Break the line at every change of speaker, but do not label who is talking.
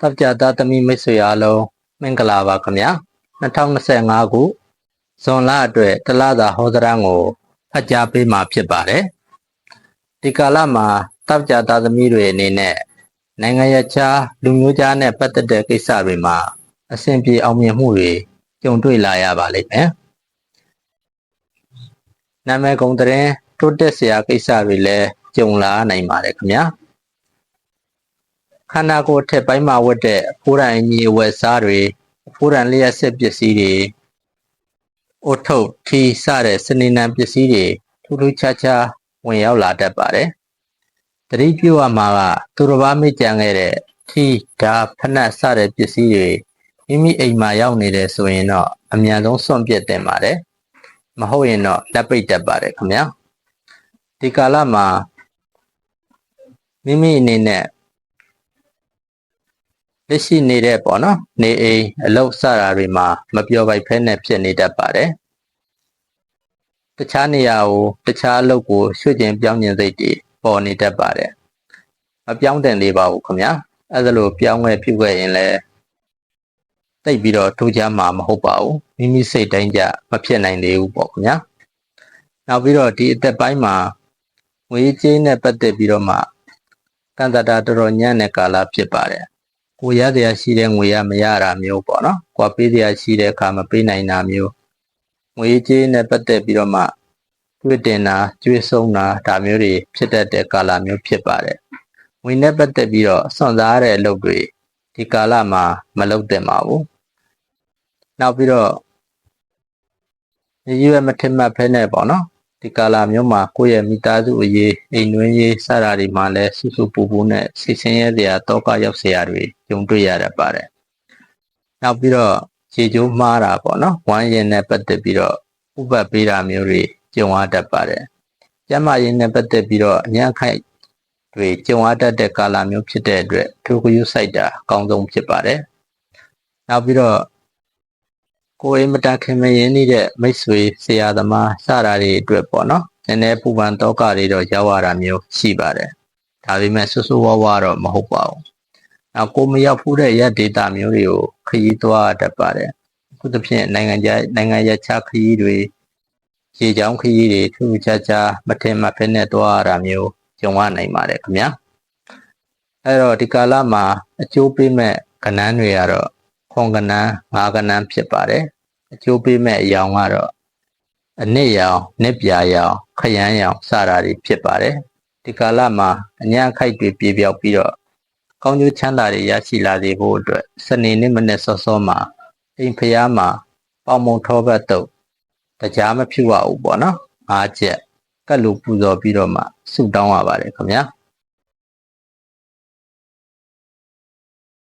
တပ်ကြသားသမီးမိတ်ဆွေအားလုံးမင်္ဂလာပါခင်ဗျာ2025ခုဇွန်လအတွက်တလသာဟောဒရန်ကိုဖတ်ကြားပေးမှာဖြစ်ပါတယ်ဒီကာလမှာတပ်ကြသားသမီးတွေအနေနဲ့နိုင်ငံရခြားလူမျိုးခြားနဲ့ပတ်သက်တဲ့ကိစ္စတွေမှာအဆင်ပြေအောင်မြင်မှုတွေကြုံတွေ့လာရပါလိမ့်မယ်နာမည်ကုန်တဲ့ရင်တိုးတက်စရာကိစ္စတွေလည်းကြုံလာနိုင်ပါတယ်ခင်ဗျာ ခန္ဓာကိုယ်ထက်ပိုင်းမှာဝတ်တဲ့အဖိုးရန်အညီအဝတ်စားတွေအဖိုးရန်လျှက်ဆက်ပစ္စည်းတွေအုတ်ထုတ်ထီစတဲ့စနေနံပစ္စည်းတွေထူးထူးခြားခြားဝင်ရောက်လာတတ်ပါတယ်။တတိပြုတ်မှာကသူတစ်ပါးမိကြံခဲ့တဲ့ထီဓာဖနက်စတဲ့ပစ္စည်းတွေမိမိအိမ်မှာရောက်နေတယ်ဆိုရင်တော့အမြန်ဆုံးစွန့်ပစ်တင်ပါတယ်။မဟုတ်ရင်တော့လက်ပိတ်တတ်ပါတယ်ခင်ဗျာ။ဒီကာလမှာမိမိအနေနဲ့ လက်ရှိနေတဲ့ပေါ့နော်နေအိမ်အလုပ်စတာတွေမှာမပြောပိုက်ဖဲနဲ့ဖြစ်နေတတ်ပါတယ်တခြားနေရာကိုတခြားအလုပ်ကိုရွှေ့ကျင်ပြောင်းကျင်စိတ်တွေပေါ်နေတတ်ပါတယ်မပြောင်းတင်သေးပါဘူးခင်ဗျာအဲ့ဒါလိုပြောင်းခဲ့ပြုတ်ခဲ့ရင်လည်းတိတ်ပြီးတော့ထူးခြားမှာမဟုတ်ပါဘူးမိမိစိတ်တိုင်းကြမဖြစ်နိုင်သေးဘူးပေါ့ခင်ဗျာနောက်ပြီးတော့ဒီအသက်ပိုင်းမှာငွေကြေးနဲ့ပတ်သက်ပြီးတော့မှကန့်တတာတော်တော်ညံ့တဲ့ကာလဖြစ်ပါတယ် ကိုရတရားရှိတဲ့ငွေရမရတာမျိုးပေါ့နော်။ကိုပေးတရားရှိတဲ့အခါမပေးနိုင်တာမျိုးငွေကြေးနဲ့ပတ်သက်ပြီးတော့မှတွေ့တင်တာကျွေးဆုံးတာဒါမျိုးတွေဖြစ်တတ်တဲ့ကာလမျိုးဖြစ်ပါတယ်။ငွေနဲ့ပတ်သက်ပြီးတော့စွန့်စားရတဲ့အလုပ်တွေဒီကာလမှာမလုပ်သင့်ပါဘူး။နောက်ပြီးတော့ရည်ရွယ်မထင်မှတ်ဖဲနဲ့ပေါ့နော်။ ဒီကာလမျိုးမှာကိုယ့်ရဲ့မိသားစုအရေးအိမ်တွင်းရေးစတာတွေမှာလည်းစုစုပူပူနဲ့စိတ်ဆင်းရဲစရာတောကရောက်စရာတွေကြုံတွေ့ရတတ်ပါတယ်။နောက်ပြီးတော့ခြေကျိုးမှားတာပေါ့နော်။ဝမ်းရင်နဲ့ပတ်သက်ပြီးတော့ဥပတ်ပေးတာမျိုးတွေကြုံရတတ်ပါတယ်။ကျန်းမာရေးနဲ့ပတ်သက်ပြီးတော့အញ្ញခိုက်တွေကြုံရတတ်တဲ့ကာလမျိုးဖြစ်တဲ့အတွက်ထိုကယူစိုက်တာအကောင်းဆုံးဖြစ်ပါတယ်။နောက်ပြီးတော့ ကိုယ်အိမ်မတခင်မရင်နေတဲ့မိတ်ဆွေဆရာသမားစတာတွေအတွက်ပေါ့နော်။နည်းနည်းပူပန်တော့ကတွေတော့ရောက်ရတာမျိုးရှိပါတယ်။ဒါပေမဲ့ဆူဆူဝါးဝါတော့မဟုတ်ပါဘူး။နောက်ကိုမရောက်ဖူးတဲ့ရက်ဒေတာမျိုးတွေကိုခရီးသွားတတ်ပါတယ်။အခုသဖြင့်နိုင်ငံခြားနိုင်ငံရခြားခရီးတွေရေချောင်းခရီးတွေထူးထူးခြားခြားမထင်မှတ်ဖဲနဲ့သွားရတာမျိုးကြုံရနိုင်ပါတယ်ခင်ဗျာ။အဲ့တော့ဒီကာလမှာအကျိုးပေးမဲ့ကဏ္ဍတွေကတော့ခွန်ကဏ္ဍငါးကဏ္ဍဖြစ်ပါတယ်။ အကျိုးပေးမဲ့အယောင်ကတော့အနစ်ရောင်၊နစ်ပြာရောင်၊ခရမ်းရောင်စတာတွေဖြစ်ပါတယ်။ဒီကာလမှာအညာခိုက်တွေပြေပြောက်ပြီးတော့ကောင်းကျိုးချမ်းသာတွေရရှိလာစေဖို့အတွက်စနေနေ့မနေ့စောစောမှာအိမ်ဖျားမှာပေါမုံထောဘတ်တုတ်တရားမဖြစ်ပါဘူးပေါ့နော်။ငါးချက်ကတ်လူပူဇော်ပြီးတော့မှဆုတောင်းရပါတယ်ခင်ဗျာ။